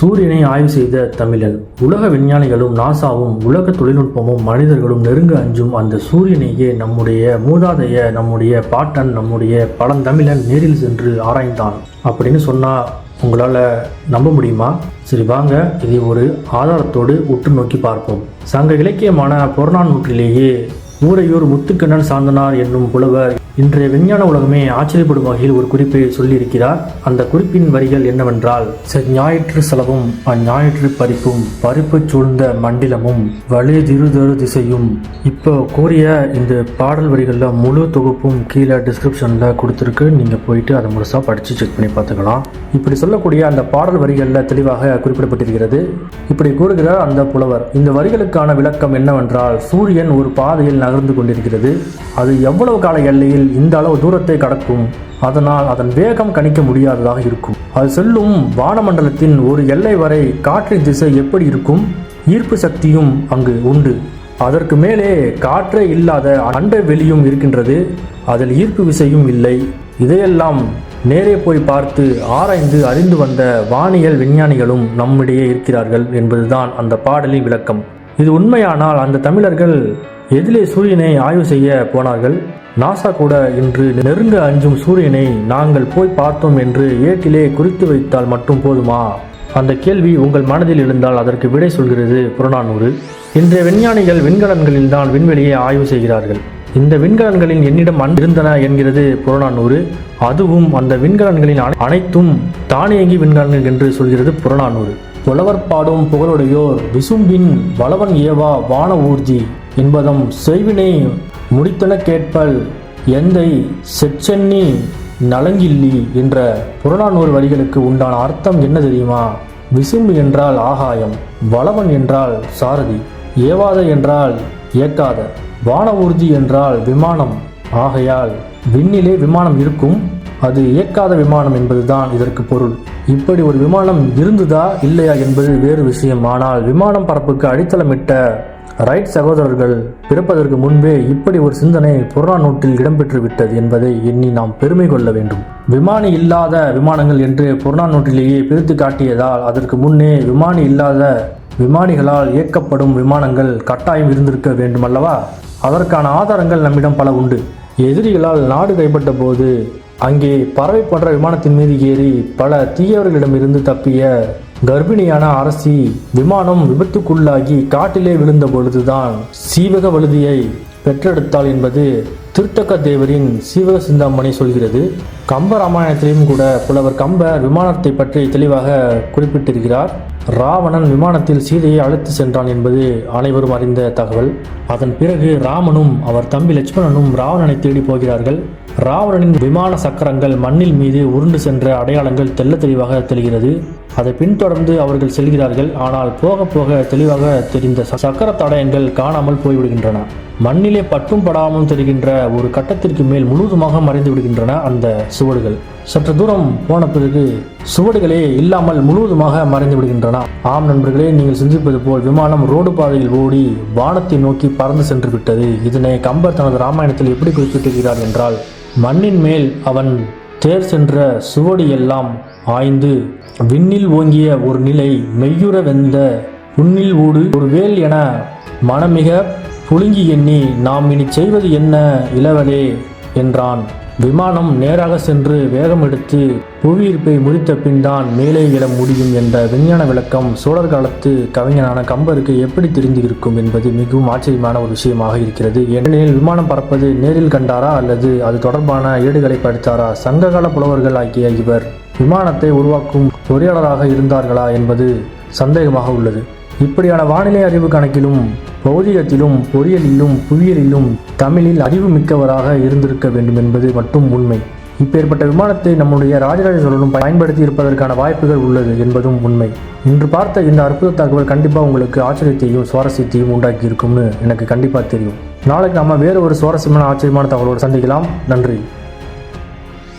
சூரியனை ஆய்வு செய்த தமிழன் உலக விஞ்ஞானிகளும் நாசாவும் உலக தொழில்நுட்பமும் மனிதர்களும் நெருங்க அஞ்சும் அந்த சூரியனையே நம்முடைய மூதாதைய நம்முடைய பாட்டன் நம்முடைய பழந்தமிழன் நேரில் சென்று ஆராய்ந்தான். அப்படின்னு சொன்னா உங்களால் நம்ப முடியுமா? சரி வாங்க இதை ஒரு ஆதாரத்தோடு உற்று நோக்கி பார்ப்போம். சங்க இலக்கியமான புறநானூற்றிலேயே ஊரையூர் முத்துக்கண்ணன் சாந்தனார் என்னும் புலவர் இன்றைய விஞ்ஞான உலகமே ஆச்சரியப்படும் வகையில் ஒரு குறிப்பை சொல்லியிருக்கிறார். அந்த குறிப்பின் வரிகள் என்னவென்றால் ஞாயிற்று செலவும் அஞ்ஞாயிற்று பறிப்பும் பறிப்பு சூழ்ந்த மண்டிலமும் வலிதிருதரு திசையும். இப்போ கூறிய இந்த பாடல் வரிகளில் முழு தொகுப்பும் கீழே டிஸ்கிரிப்ஷனில் கொடுத்துருக்கு. நீங்கள் போயிட்டு அதை முழுசாக படித்து செக் பண்ணி பார்த்துக்கலாம். இப்படி சொல்லக்கூடிய அந்த பாடல் வரிகளில் தெளிவாக குறிப்பிடப்பட்டிருக்கிறது. இப்படி கூறுகிறார் அந்த புலவர் இந்த வரிகளுக்கான விளக்கம் என்னவென்றால் சூரியன் ஒரு பாதையில் நகர்ந்து கொண்டிருக்கிறது. அது எவ்வளவு கால எல்லையில் இந்த அளவு தூரத்தை கடக்கும். அதனால் அதன் வேகம் கணிக்க முடியாததாக இருக்கும். அது செல்லும் வானமண்டலத்தின் ஒரு எல்லை வரை காற்றின் திசை எப்படி இருக்கும்? ஈர்ப்பு சக்தியும் அங்கு உண்டு. அதற்கு மேலே காற்றே இல்லாத அண்டை வெளியும் இருக்கின்றது. அதில் ஈர்ப்பு விசையும் இல்லை. இதையெல்லாம் நேரே போய் பார்த்து ஆராய்ந்து அறிந்து வந்த வானியல் விஞ்ஞானிகளும் நம்மிடையே இருக்கிறார்கள் என்பதுதான் அந்த பாடலின் விளக்கம். இது உண்மையானால் அந்த தமிழர்கள் எதிலே சூரியனை ஆய்வு செய்ய போனார்கள்? நாசா கூட இன்று நெருங்க அஞ்சும் சூரியனை நாங்கள் போய் பார்த்தோம் என்று ஏட்டிலே குறித்து வைத்தால் மட்டும் போதுமா? அந்த கேள்வி உங்கள் மனதில் இருந்தால் அதற்கு விடை சொல்கிறது புறநானூறு. இன்றைய விஞ்ஞானிகள் விண்கலன்களில் தான் விண்வெளியை ஆய்வு செய்கிறார்கள். இந்த விண்கலன்களின் என்னிடம் அன் இருந்தன என்கிறது புறநானூறு. அதுவும் அந்த விண்கலன்களின் அனை- அனைத்தும் தானியங்கி விண்கலன்கள் என்று சொல்கிறது புறநானூறு. புலவர் பாடும் புகழுடையோர் விசும்பின் வளவன் ஏவா வான ஊர்தி என்பதம் செய்வினை முடித்தன கேட்பல் எந்தை செச்சென்னி நலங்கில்லி என்ற புறநானூறு வரிகளுக்கு உண்டான அர்த்தம் என்ன தெரியுமா? விசும்பு என்றால் ஆகாயம் வளவன் என்றால் சாரதி ஏவாத என்றால் ஏக்காத வான ஊர்தி என்றால் விமானம். ஆகையால் விண்ணிலே விமானம் இருக்கும் அது இயக்காத விமானம் என்பதுதான் இதற்கு பொருள். இப்படி ஒரு விமானம் இருந்ததா இல்லையா என்பது வேறு விஷயம். ஆனால் விமானம் பரப்புக்கு அடித்தளமிட்ட ரைட் சகோதரர்கள் பிறப்பதற்கு முன்பே இப்படி ஒரு சிந்தனை புறநானூற்றில் இடம்பெற்று விட்டது என்பதை எண்ணி நாம் பெருமை கொள்ள வேண்டும். விமானி இல்லாத விமானங்கள் என்று புறநானூற்றிலேயே பிரித்து காட்டியதால் அதற்கு முன்னே விமானி இல்லாத விமானிகளால் இயக்கப்படும் விமானங்கள் கட்டாயம் இருந்திருக்க வேண்டும் அல்லவா அதற்கான ஆதாரங்கள் நம்மிடம் பல உண்டு. எதிரிகளால் நாடு கைப்பற்ற போது அங்கே பறவை போன்ற விமானத்தின் மீது ஏறி பல தீயவர்களிடமிருந்து தப்பிய கர்ப்பிணியான அரசி விமானம் விபத்துக்குள்ளாகி காட்டிலே விழுந்த பொழுதுதான் சீவக வழுதியை பெற்றெடுத்தாள் என்பது திருத்தக்க தேவரின் சீவக சிந்தாமணி சொல்கிறது. கம்ப ராமாயணத்திலையும் கூட புலவர் கம்பர் விமானத்தை பற்றி தெளிவாக குறிப்பிட்டிருக்கிறார். ராவணன் விமானத்தில் சீதையை அழைத்து சென்றான் என்பது அனைவரும் அறிந்த தகவல். அதன் பிறகு ராமனும் அவர் தம்பி லட்சுமணனும் ராவணனை தேடி போகிறார்கள். ராவணனின் விமான சக்கரங்கள் மண்ணில் மீது உருண்டு சென்ற அடையாளங்கள் தெள்ள தெளிவாக தெரிகிறது. அதை பின்தொடர்ந்து அவர்கள் செல்கிறார்கள். ஆனால் போக போக தெளிவாக தெரிந்த ச- சக்கர தடயங்கள் காணாமல் போய்விடுகின்றன. மண்ணிலே பட்டும் படாமல் தெரிகின்ற ஒரு கட்டத்திற்கு மேல் முழுவதுமாக மறைந்து விடுகின்றன அந்த சுவடுகள். சற்று தூரம் போன பிறகு சுவடுகளே இல்லாமல் முழுவதுமாக மறைந்து விடுகின்றன. ஆம் நண்பர்களே நீங்கள் சிந்திப்பது போல் விமானம் ரோடு பாதையில் ஓடி வானத்தை நோக்கி பறந்து சென்று விட்டது இதனை கம்பர் தனது ராமாயணத்தில் எப்படி குறிப்பிட்டிருக்கிறார் என்றால் மண்ணின் மேல் அவன் தேர் சென்ற சுவடி எல்லாம் ஆய்ந்து விண்ணில் ஓங்கிய ஒரு நிலை மெய்யுற வெந்த உன்னில் ஊடு ஒரு வேல் என மனமிக புழுங்கி எண்ணி நாம் இனி செய்வது என்ன இளவலே என்றான். விமானம் நேராக சென்று வேகம் எடுத்து புவியீர்ப்பை முடித்த பின் தான் மேலே எழ முடியும் என்ற விஞ்ஞான விளக்கம் சோழர் காலத்து கவிஞனான கம்பருக்கு எப்படி தெரிந்திருக்கும் என்பது மிகவும் ஆச்சரியமான ஒரு விஷயமாக இருக்கிறது. ஏனெனில் விமானம் பறப்பது நேரில் கண்டாரா அல்லது அது தொடர்பான ஏடுகளை படித்தாரா? சங்ககால புலவர்கள் ஆகிய இவர் விமானத்தை உருவாக்கும் பொறியாளராக இருந்தார்களா என்பது சந்தேகமாக உள்ளது. இப்படியான வானிலை அறிவு கணக்கிலும் பௌதிகத்திலும் பொறியியலிலும் புவியியலிலும் தமிழில் அறிவு மிக்கவராக இருந்திருக்க வேண்டும் என்பது மட்டும் உண்மை. இப்பேற்பட்ட விமானத்தை நம்முடைய ராஜராஜ சோழனும் பயன்படுத்தி இருப்பதற்கான வாய்ப்புகள் உள்ளது என்பதும் உண்மை. இன்று பார்த்த இந்த அற்புத தகவல் கண்டிப்பாக உங்களுக்கு ஆச்சரியத்தையும் சுவாரஸ்யத்தையும் உண்டாக்கி இருக்கும்னு எனக்கு கண்டிப்பாக தெரியும். நாளைக்கு நாம வேறு ஒரு சுவாரஸ்யமான ஆச்சரியமான தகவலோடு சந்திக்கலாம். நன்றி.